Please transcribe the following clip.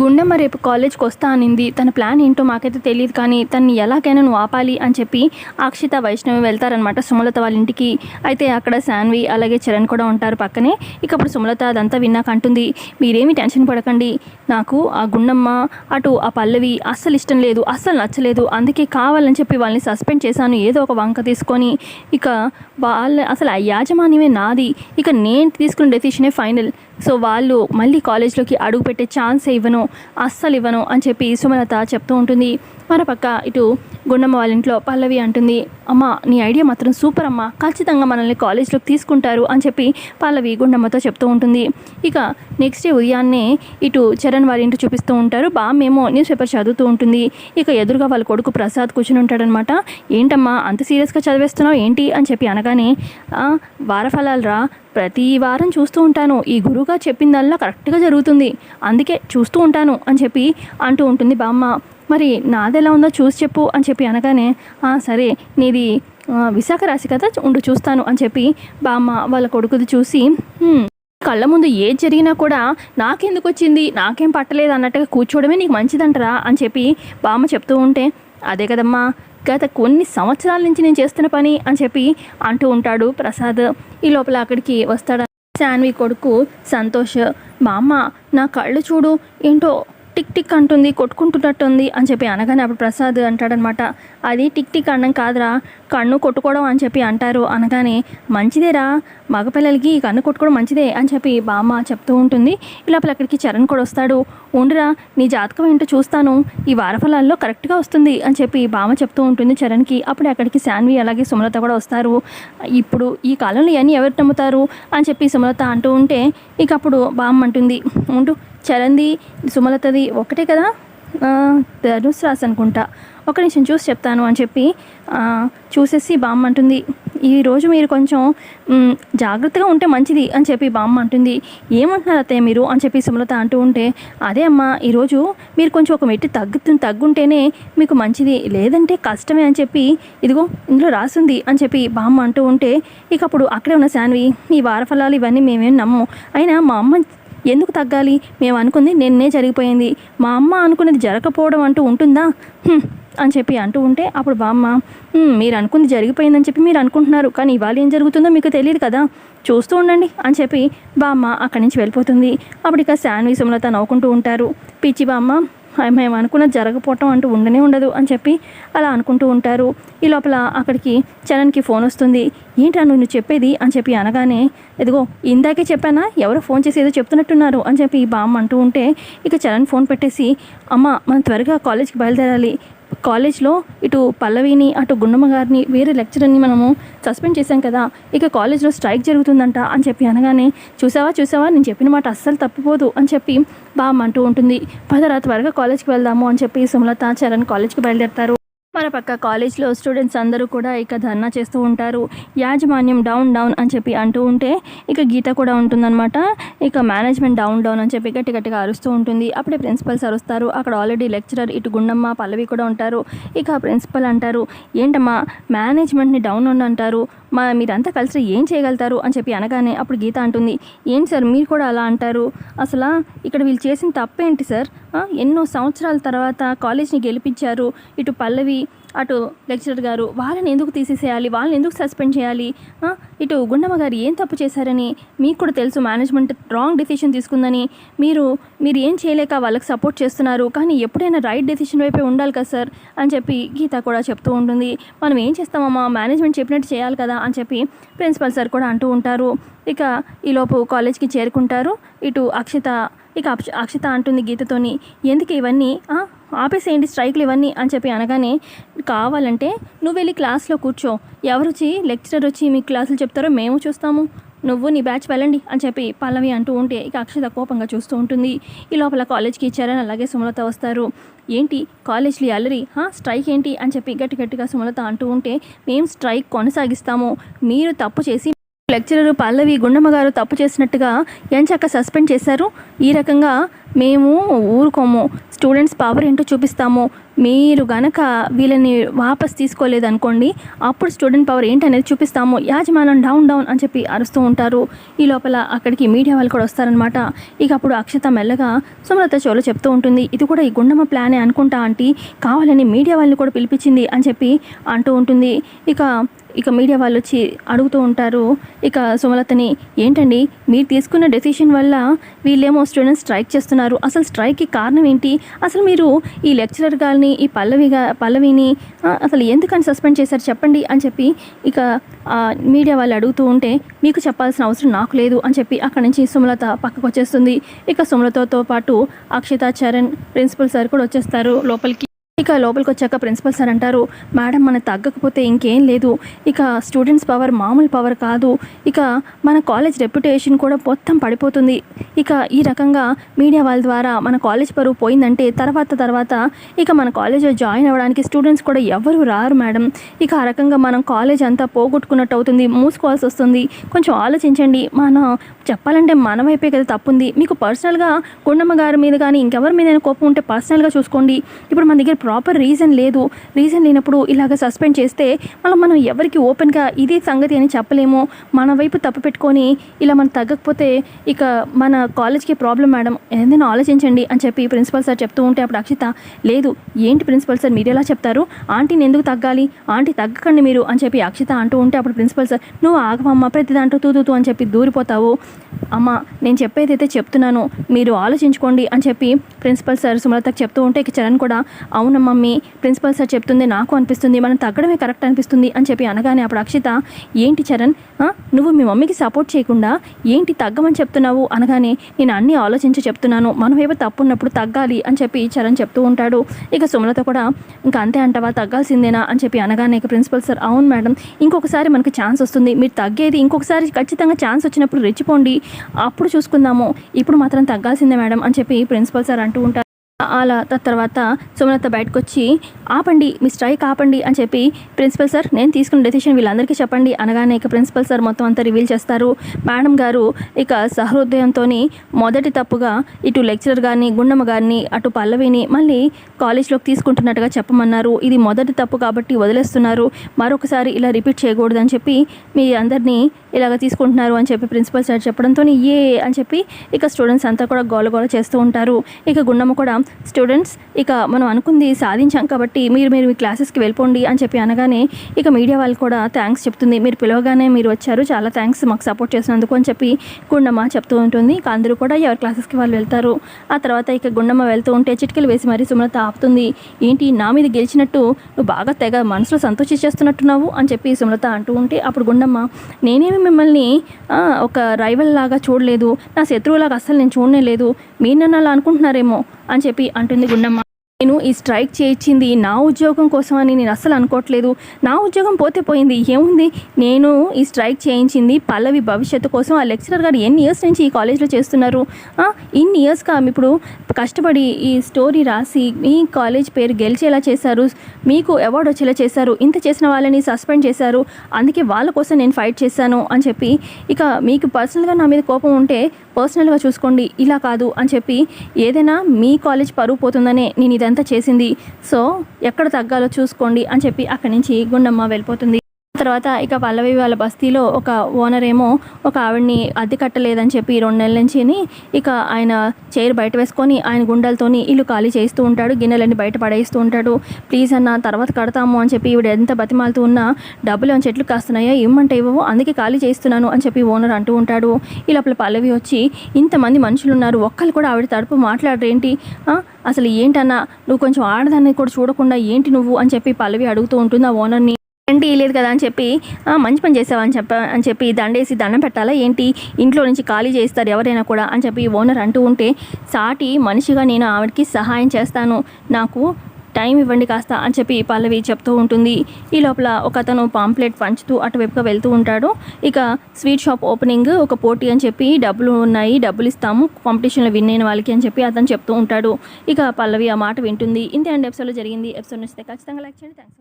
గుండెమ్మ రేపు కాలేజ్కి వస్తా అనింది. తన ప్లాన్ ఏంటో మాకైతే తెలియదు కానీ తన్ని ఎలాగైనా నువ్వు ఆపాలి అని చెప్పి అక్షిత వైష్ణవి వెళ్తారనమాట సుమలత వాళ్ళ ఇంటికి. అయితే అక్కడ శాన్వి అలాగే చరణ్ కూడా ఉంటారు పక్కనే. ఇక అప్పుడు సుమలత అదంతా విన్నాక అంటుంది మీరేమి టెన్షన్ పడకండి. నాకు ఆ గుండమ్మ అటు ఆ పల్లవి అస్సలు ఇష్టం లేదు అస్సలు నచ్చలేదు. అందుకే కావాలని చెప్పి వాళ్ళని సస్పెండ్ చేశాను. ఏదో ఒక వంక తీసుకొని ఇక వాళ్ళ అసలు ఆ యాజమాన్యమే నాది. ఇక నేను తీసుకున్న డెసిషనే ఫైనల్ సో వాళ్ళు మళ్ళీ కాలేజ్లోకి అడుగు పెట్టే ఛాన్స్ ఇవ్వను. అస్సలు ఇవ్వను అని చెప్పి సుమలత చెప్తూ ఉంటుంది. మరోపక్క ఇటు గుండమ్మ వాళ్ళ ఇంట్లో పల్లవి అంటుంది అమ్మ నీ ఐడియా మాత్రం సూపర్ అమ్మ. ఖచ్చితంగా మనల్ని కాలేజ్లోకి తీసుకుంటారు అని చెప్పి పల్లవి గుండమ్మతో చెప్తూ ఉంటుంది. ఇక నెక్స్ట్ డే ఉదయాన్నే ఇటు చరణ్ వారి ఇంటి చూపిస్తూ ఉంటారు. బామ్మేమో న్యూస్ పేపర్ చదువుతూ ఉంటుంది. ఇక ఎదురుగా వాళ్ళ కొడుకు ప్రసాద్ కూర్చుని ఉంటాడనమాట. ఏంటమ్మా అంత సీరియస్గా చదివేస్తున్నావు? ఏంటి? అని చెప్పి అనగానే వార వారఫలాలు రా. ప్రతి వారం చూస్తూ ఉంటాను. ఈ గురువుగా చెప్పిందల్లా కరెక్ట్గా జరుగుతుంది. అందుకే చూస్తూ ఉంటాను అని చెప్పి అంటూ ఉంటుంది బామ్మ. మరి నాది ఎలా ఉందో చూసి చెప్పు అని చెప్పి అనగానే "ఆ, సరే నీది విశాఖ రాశి కదా ఉండు చూస్తాను అని చెప్పి బామ్మ వాళ్ళ కొడుకుది చూసి కళ్ళ ముందు ఏది జరిగినా కూడా నాకెందుకు వచ్చింది? నాకేం పట్టలేదు అన్నట్టుగా కూర్చోవడమే నీకు మంచిదంటరా? అని చెప్పి బామ్మ చెప్తూ ఉంటే అదే కదమ్మా గత కొన్ని సంవత్సరాల నుంచి నేను చేస్తున్న పని అని చెప్పి అంటూ ఉంటాడు ప్రసాద్. ఈ లోపల అక్కడికి వస్తాడు? శాన్వి కొడుకు సంతోష్. మా అమ్మ నా కళ్ళు చూడు ఏంటో టిక్ టిక్ అంటుంది కొట్టుకుంటున్నట్టుంది అని చెప్పి అనగానే అప్పుడు ప్రసాద్ అంటాడనమాట అది టిక్ టిక్ అనడం కాదురా కన్ను కొట్టుకోవడం అని చెప్పి అంటారు. అనగానే మంచిదేరా మగపిల్లలకి కన్ను కొట్టుకోవడం మంచిదే అని చెప్పి బామ్మ చెప్తూ ఉంటుంది. ఇలా అక్కడికి చరణ్ కూడా వస్తాడు. ఉండురా నీ జాతకం ఏంటో చూస్తాను. ఈ వారఫలాల్లో కరెక్ట్గా వస్తుంది అని చెప్పి బామ్మ చెప్తూ ఉంటుంది చరణ్కి. అప్పుడు అక్కడికి శాన్వి అలాగే సుమలత కూడా వస్తారు. ఇప్పుడు ఈ కాలంలో ఇవన్నీ ఎవరు నమ్ముతారు అని చెప్పి సుమలత అంటూ ఉంటే ఇక అప్పుడు బామ్మ అంటుంది ఉండు చరణ్ది సుమలతది ఒకటే కదా? ధనుస్ ధనుసు రాసి అనుకుంటా. ఒక నిమిషం చూసి చెప్తాను అని చెప్పి చూసేసి బామ్మ అంటుంది ఈరోజు మీరు కొంచెం జాగ్రత్తగా ఉంటే మంచిది అని చెప్పి బామ్మ అంటుంది. ఏమంటున్నారు అత్తయ్య మీరు అని చెప్పి సుమలత అంటూ ఉంటే అదే అమ్మా ఈరోజు మీరు కొంచెం ఒక మెట్టి తగ్గు తగ్గుంటేనే మీకు మంచిది లేదంటే కష్టమే అని చెప్పి ఇదిగో ఇందులో రాసింది అని చెప్పి బామ్మ అంటూ ఉంటే ఇక అప్పుడు అక్కడే ఉన్న శాన్వి ఈ వారఫలాలు ఇవన్నీ మేమేం నమ్ము. అయినా మా అమ్మ ఎందుకు తగ్గాలి? మేము అనుకుంది నిన్నే జరిగిపోయింది. మా అమ్మ అనుకున్నది జరగకపోవడం అంటూ ఉంటుందా? అని చెప్పి అంటూ ఉంటే అప్పుడు బామ్మ మీరు అనుకుంది జరిగిపోయిందని చెప్పి మీరు అనుకుంటున్నారు కానీ ఇవాళ ఏం జరుగుతుందో మీకు తెలియదు కదా చూస్తూ ఉండండి అని చెప్పి బామ్మ అక్కడి నుంచి వెళ్ళిపోతుంది. అప్పుడు ఇక శాన్వి సుమలత నవ్వుకుంటూ ఉంటారు. పిచ్చి బామ్మ మేము అనుకున్నది జరగపోవటం అంటూ ఉండనే ఉండదు అని చెప్పి అలా అనుకుంటూ ఉంటారు. ఈ లోపల అక్కడికి చరణ్కి ఫోన్ వస్తుంది. ఏంటా నువ్వు చెప్పేది? అని చెప్పి అనగానే ఇదిగో ఇందాకే చెప్పానా ఎవరో ఫోన్ చేసి ఏదో చెప్తున్నట్టున్నారు అని చెప్పి బామ్మ అంటూ ఉంటే ఇక చరణ్ ఫోన్ పెట్టేసి అమ్మ మనం త్వరగా కాలేజ్కి బయలుదేరాలి. కాలేజ్లో ఇటు పల్లవిని అటు గుండమ్మ గారిని వేరే లెక్చరర్ని మనము సస్పెండ్ చేశాం కదా ఇక కాలేజ్లో స్ట్రైక్ జరుగుతుందంట అని చెప్పి అనగానే చూసావా చూసావా నేను చెప్పిన మాట అస్సలు తప్పిపోదు అని చెప్పి బామ్మ అంటూ ఉంటుంది. పదరా త్వరగా కాలేజ్కి వెళ్దాము అని చెప్పి సుమలత చరణ్ కాలేజ్కి బయలుదేరతారు. పక్క కాలేజ్లో స్టూడెంట్స్ అందరూ కూడా ఇక ధర్నా చేస్తూ ఉంటారు. యాజమాన్యం డౌన్ డౌన్ అని చెప్పి అంటూ ఉంటే ఇక గీత కూడా ఉంటుందన్నమాట. ఇక మేనేజ్మెంట్ డౌన్ డౌన్ అని చెప్పి గట్టి గట్టిగా అరుస్తూ ఉంటుంది. అప్పుడే ప్రిన్సిపల్ సార్ వస్తారు. అక్కడ ఆల్రెడీ లెక్చరర్ ఇటు గుండమ్మ పల్లవి కూడా ఉంటారు. ఇక ప్రిన్సిపల్ అంటారు ఏంటమ్మా మేనేజ్మెంట్ని డౌన్ అని అంటారు. మా మీరంతా కలిసి ఏం చేయగలుగుతారు? అని చెప్పి అనగానే అప్పుడు గీత అంటుంది ఏంటి సార్ మీరు కూడా అలా అంటారు? అసలు ఇక్కడ వీళ్ళు చేసిన తప్పేంటి సార్? ఎన్నో సంవత్సరాల తర్వాత కాలేజ్ని గెలిపించారు. ఇటు పల్లవి అటు లెక్చరర్ గారు వాళ్ళని ఎందుకు తీసేసేయాలి? వాళ్ళని ఎందుకు సస్పెండ్ చేయాలి? ఇటు గుండమ్మ గారు ఏం తప్పు చేశారని మీకు కూడా తెలుసు మేనేజ్మెంట్ రాంగ్ డెసిషన్ తీసుకుందని. మీరు మీరు ఏం చేయలేక వాళ్ళకి సపోర్ట్ చేస్తున్నారు కానీ ఎప్పుడైనా రైట్ డెసిషన్ వైపే ఉండాలి కదా సార్ అని చెప్పి గీత కూడా చెప్తూ ఉంటుంది. మనం ఏం చేస్తామమ్మా మేనేజ్మెంట్ చెప్పినట్టు చేయాలి కదా అని చెప్పి ప్రిన్సిపల్ సార్ కూడా అంటూ ఉంటారు. ఇక ఈలోపు కాలేజ్కి చేరుకుంటారు. ఇటు అక్షిత ఇక అక్షిత అంటుంది గీతతోని ఎందుకు ఇవన్నీ? ఆపేసేయండి స్ట్రైక్లు ఇవన్నీ అని చెప్పి అనగానే కావాలంటే నువ్వు వెళ్ళి క్లాస్లో కూర్చో. ఎవరు వచ్చి లెక్చరర్ వచ్చి మీ క్లాసులు చెప్తారో మేము చూస్తాము. నువ్వు నీ బ్యాచ్ వెళ్ళండి అని చెప్పి పల్లవి అంటూ ఉంటే ఇక అక్షత కోపంగా చూస్తూ ఉంటుంది. ఈ లోపల కాలేజ్కి ఇచ్చారని అలాగే సుమలత వస్తారు. ఏంటి? కాలేజ్లో అల్లరి? స్ట్రైక్ ఏంటి? అని చెప్పి గట్టి గట్టిగా సుమలత అంటూ ఉంటే మేము స్ట్రైక్ కొనసాగిస్తాము. మీరు తప్పు చేసి లెక్చరర్ పల్లవి గుండమ్మ గారు తప్పు చేసినట్టుగా ఎంచక్క సస్పెండ్ చేశారు. ఈ రకంగా మేము ఊరుకోము. స్టూడెంట్స్ పవర్ ఏంటో చూపిస్తాము. మీరు గనక వీళ్ళని వాపస్ తీసుకోలేదనుకోండి అప్పుడు స్టూడెంట్ పవర్ ఏంటనేది చూపిస్తాము. యాజమాన్యం డౌన్ డౌన్ అని చెప్పి అరుస్తూ ఉంటారు. ఈ లోపల అక్కడికి మీడియా వాళ్ళు కూడా వస్తారనమాట ఇక అప్పుడు అక్షత మెల్లగా సుమలత చోళ చెప్తూ ఉంటుంది. ఇది కూడా ఈ గుండమ్మ ప్లానే అనుకుంటా ఆంటీ. కావాలని మీడియా వాళ్ళని కూడా పిలిపించింది అని చెప్పి అంటూ ఉంటుంది. ఇక ఇక మీడియా వాళ్ళు వచ్చి అడుగుతూ ఉంటారు. ఇక సుమలతని ఏంటండి? మీరు తీసుకున్న డెసిషన్ వల్ల వీళ్ళేమో స్టూడెంట్స్ స్ట్రైక్ చేస్తున్నారు. అసలు స్ట్రైక్కి కారణం ఏంటి? అసలు మీరు ఈ లెక్చరర్ గారిని ఈ పల్లవిగా పల్లవిని అసలు ఎందుకని సస్పెండ్ చేశారు చెప్పండి? అని చెప్పి ఇక మీడియా వాళ్ళు అడుగుతూ ఉంటే మీకు చెప్పాల్సిన అవసరం నాకు లేదు అని చెప్పి అక్కడి నుంచి సుమలత పక్కకు వచ్చేస్తుంది ఇక సుమలతతో పాటు అక్షిత చరణ్ ప్రిన్సిపల్ సార్ కూడా వచ్చేస్తారు లోపలికి. ఇక లోపలికి వచ్చాక ప్రిన్సిపల్ సార్ అంటారు మేడం మన తగ్గకపోతే ఇంకేం లేదు. ఇక స్టూడెంట్స్ పవర్ మామూలు పవర్ కాదు. ఇక మన కాలేజ్ రెప్యుటేషన్ కూడా మొత్తం పడిపోతుంది. ఇక ఈ రకంగా మీడియా వాళ్ళ ద్వారా మన కాలేజ్ పరువు పోయిందంటే తర్వాత తర్వాత ఇక మన కాలేజ్లో జాయిన్ అవ్వడానికి స్టూడెంట్స్ కూడా ఎవరు రారు మేడం. ఇక ఆ రకంగా మనం కాలేజ్ అంతా పోగొట్టుకున్నట్టు అవుతుంది. మూసుకోవాల్సి వస్తుంది. కొంచెం ఆలోచించండి. మన చెప్పాలంటే మన వైపే కదా తప్పుంది. మీకు పర్సనల్గా గుండమ్మ గారి మీద కానీ ఇంకెవరి మీద కోపం ఉంటే పర్సనల్గా చూసుకోండి. ఇప్పుడు మన దగ్గర ప్రాపర్ రీజన్ లేదు. రీజన్ లేనప్పుడు ఇలాగ సస్పెండ్ చేస్తే మళ్ళీ మనం ఎవరికి ఓపెన్గా ఇదే సంగతి అని చెప్పలేము. మన వైపు తప్పు పెట్టుకొని ఇలా మనం తగ్గకపోతే ఇక మన కాలేజ్కి ప్రాబ్లం మేడం ఏదైనా ఆలోచించండి అని చెప్పి ప్రిన్సిపల్ సార్ చెప్తూ ఉంటే అప్పుడు అక్షిత లేదు ఏంటి ప్రిన్సిపల్ సార్ మీరు ఎలా చెప్తారు? ఆంటీని ఎందుకు తగ్గాలి? ఆంటీ తగ్గకండి మీరు అని చెప్పి అక్షిత అంటూ ఉంటే అప్పుడు ప్రిన్సిపల్ సార్ నువ్వు ఆగమమ్మ ప్రతి దాంట్లో తూ అని చెప్పి దూరిపోతావు. అమ్మ నేను చెప్పేది అయితే చెప్తున్నాను. మీరు ఆలోచించుకోండి అని చెప్పి ప్రిన్సిపల్ సార్ సుమలతకు చెప్తూ ఉంటే ఇక చరణ్ కూడా అవును మమ్మీ. ప్రిన్సిపల్ సార్ చెప్తుంది నాకు అనిపిస్తుంది మనం తగ్గడమే కరెక్ట్ అనిపిస్తుంది అని చెప్పి అనగానే అప్పుడు అక్షిత ఏంటి చరణ్? నువ్వు మీ మమ్మీకి సపోర్ట్ చేయకుండా ఏంటి తగ్గమని చెప్తున్నావు? అనగానే నేను అన్నీ ఆలోచించి చెప్తున్నాను. మనం వైపు తప్పు ఉన్నప్పుడు తగ్గాలి అని చెప్పి చరణ్ చెప్తూ ఉంటాడు. ఇక సుమలత కూడా ఇంకా అంతే అంటావా? తగ్గాల్సిందేనా? అని చెప్పి అనగానే ఇక ప్రిన్సిపల్ సార్ అవును మేడం. ఇంకొకసారి మనకి ఛాన్స్ వస్తుంది. మీరు తగ్గేది ఇంకొకసారి ఖచ్చితంగా ఛాన్స్ వచ్చినప్పుడు రెచ్చిపోండి. అప్పుడు చూసుకుందాము. ఇప్పుడు మాత్రం తగ్గాల్సిందే మేడం అని చెప్పి ప్రిన్సిపల్ సార్ అంటూ ఉంటారు. అలా తర్వాత సుమలత బయటకు వచ్చి ఆపండి మీ స్ట్రైక్ ఆపండి అని చెప్పి ప్రిన్సిపల్ సార్ నేను తీసుకున్న డెసిషన్ వీళ్ళందరికీ చెప్పండి అనగానే ఇక ప్రిన్సిపల్ సార్ మొత్తం అంతా రివీల్ చేస్తారు. మేడం గారు ఇక సహృదయంతో మొదటి తప్పుగా ఇటు లెక్చరర్ గారిని గుండమ్మ గారిని అటు పల్లవిని మళ్ళీ కాలేజ్లోకి తీసుకుంటున్నట్టుగా చెప్పమన్నారు. ఇది మొదటి తప్పు కాబట్టి వదిలేస్తున్నారు. మరొకసారి ఇలా రిపీట్ చేయకూడదని చెప్పి మీ అందరినీ ఇలాగ తీసుకుంటున్నారు అని చెప్పి ప్రిన్సిపల్ సార్ చెప్పడంతో ఏ అని చెప్పి ఇక స్టూడెంట్స్ అంతా కూడా గోల గోల చేస్తూ ఉంటారు. ఇక గుండమ్మ కూడా స్టూడెంట్స్ ఇక మనం అనుకుంది సాధించాం కాబట్టి మీరు మీరు మీ క్లాసెస్కి వెళ్ళిపోండి అని చెప్పి అనగానే ఇక మీడియా వాళ్ళు కూడా థ్యాంక్స్ చెప్తుంది. మీరు పిలవగానే మీరు వచ్చారు. చాలా థ్యాంక్స్ మాకు సపోర్ట్ చేసినందుకు అని చెప్పి గుండమ్మ చెప్తూ ఉంటుంది. ఇక అందరూ కూడా ఎవరి క్లాసెస్కి వాళ్ళు వెళ్తారు. ఆ తర్వాత ఇక గుండమ్మ వెళ్తూ ఉంటే చిటికలు వేసి మరీ సుమలత ఆపుతుంది. ఏంటి నా మీద గెలిచినట్టు నువ్వు బాగా తెగ మనసులో సంతోషించేస్తున్నట్టున్నావు అని చెప్పి సుమలత అంటూ ఉంటే అప్పుడు గుండమ్మ నేనేమి మిమ్మల్ని ఒక రైవల్ లాగా చూడలేదు. నా శత్రువులాగా అస్సలు నేను చూడనే లేదు. మీరు నన్ను అలా అనుకుంటున్నారేమో. అని చెప్పి అంటుంది గుండమ్మ. నేను ఈ స్ట్రైక్ చేయించింది నా ఉద్యోగం కోసం అని నేను అస్సలు అనుకోవట్లేదు. నా ఉద్యోగం పోతే పోయింది. ఏముంది? నేను ఈ స్ట్రైక్ చేయించింది పల్లవి భవిష్యత్తు కోసం. ఆ లెక్చరర్ గారు ఎన్ని ఇయర్స్ నుంచి ఈ కాలేజ్లో చేస్తున్నారు? ఇన్ని ఇయర్స్గా ఇప్పుడు కష్టపడి ఈ స్టోరీ రాసి మీ కాలేజ్ పేరు గెలిచేలా చేశారు. మీకు అవార్డు వచ్చేలా చేశారు. ఇంత చేసిన వాళ్ళని సస్పెండ్ చేశారు. అందుకే వాళ్ళ కోసం నేను ఫైట్ చేశాను అని చెప్పి ఇక మీకు పర్సనల్గా నా మీద కోపం ఉంటే పర్సనల్గా చూసుకోండి. ఇలా కాదు అని చెప్పి ఏదైనా మీ కాలేజ్ పరువు పోతుందనే నేను ఇదంతా చేసింది. సో ఎక్కడ తగ్గాలో చూసుకోండి అని చెప్పి అక్కడి నుంచి గుండమ్మ వెళ్ళిపోతుంది. తర్వాత ఇక పల్లవి వాళ్ళ బస్తీలో ఒక ఓనర్ ఏమో ఒక ఆవిడ్ని అద్దె కట్టలేదని చెప్పి రెండు నెలల నుంచి ఇక ఆయన చైర్ బయట వేసుకొని ఆయన గుండెలతోని ఇల్లు ఖాళీ చేస్తూ ఉంటాడు గిన్నెలన్నీ బయట పడేస్తూ ఉంటాడు. ప్లీజ్ అన్న తర్వాత కడతాము అని చెప్పి ఈవిడ ఎంత బతిమాలుతూ ఉన్నా డబ్బులు అని చెట్లు కాస్తున్నాయో? ఇమ్మంటే ఇవ్వవు అందుకే ఖాళీ చేస్తున్నాను అని చెప్పి ఓనర్ అంటూ ఉంటాడు. ఈ లోపల పల్లవి వచ్చి ఇంతమంది మనుషులు ఉన్నారు ఒక్కరు కూడా ఆవిడ తరపు మాట్లాడరేంటి అసలు ఏంటన్నా? నువ్వు కొంచెం ఆడదాన్ని కూడా చూడకుండా ఏంటి నువ్వు? అని చెప్పి పల్లవి అడుగుతూ ఉంటుంది ఆ ఓనర్ని ఏంటి లేదు కదా అని చెప్పి మంచి పని చేసావా? అని చెప్ప అని చెప్పి దండేసి దండం పెట్టాలా? ఏంటి? ఇంట్లో నుంచి ఖాళీ చేస్తారు ఎవరైనా కూడా అని చెప్పి ఓనర్ అంటూ ఉంటే సాటి మనిషిగా నేను ఆవిడకి సహాయం చేస్తాను. నాకు టైం ఇవ్వండి కాస్త అని చెప్పి పల్లవి చెప్తూ ఉంటుంది. ఈ లోపల ఒక అతను పాంప్లెట్ పంచుతూ అటువైపుగా వెళ్తూ ఉంటాడు. ఇక స్వీట్ షాప్ ఓపెనింగ్ ఒక పోటీ అని చెప్పి డబ్బులు ఉన్నాయి డబ్బులు ఇస్తాము కాంపిటీషన్లో విన్ అయిన వాళ్ళకి అని చెప్పి అతను చెప్తూ ఉంటాడు. ఇక పల్లవి ఆ మాట వింటుంది. ఇంతే అండి ఎపిసోడ్లో జరిగింది. ఎపిసోడ్ నచ్చితే ఖచ్చితంగా లైక్ చేయండి. థ్యాంక్స్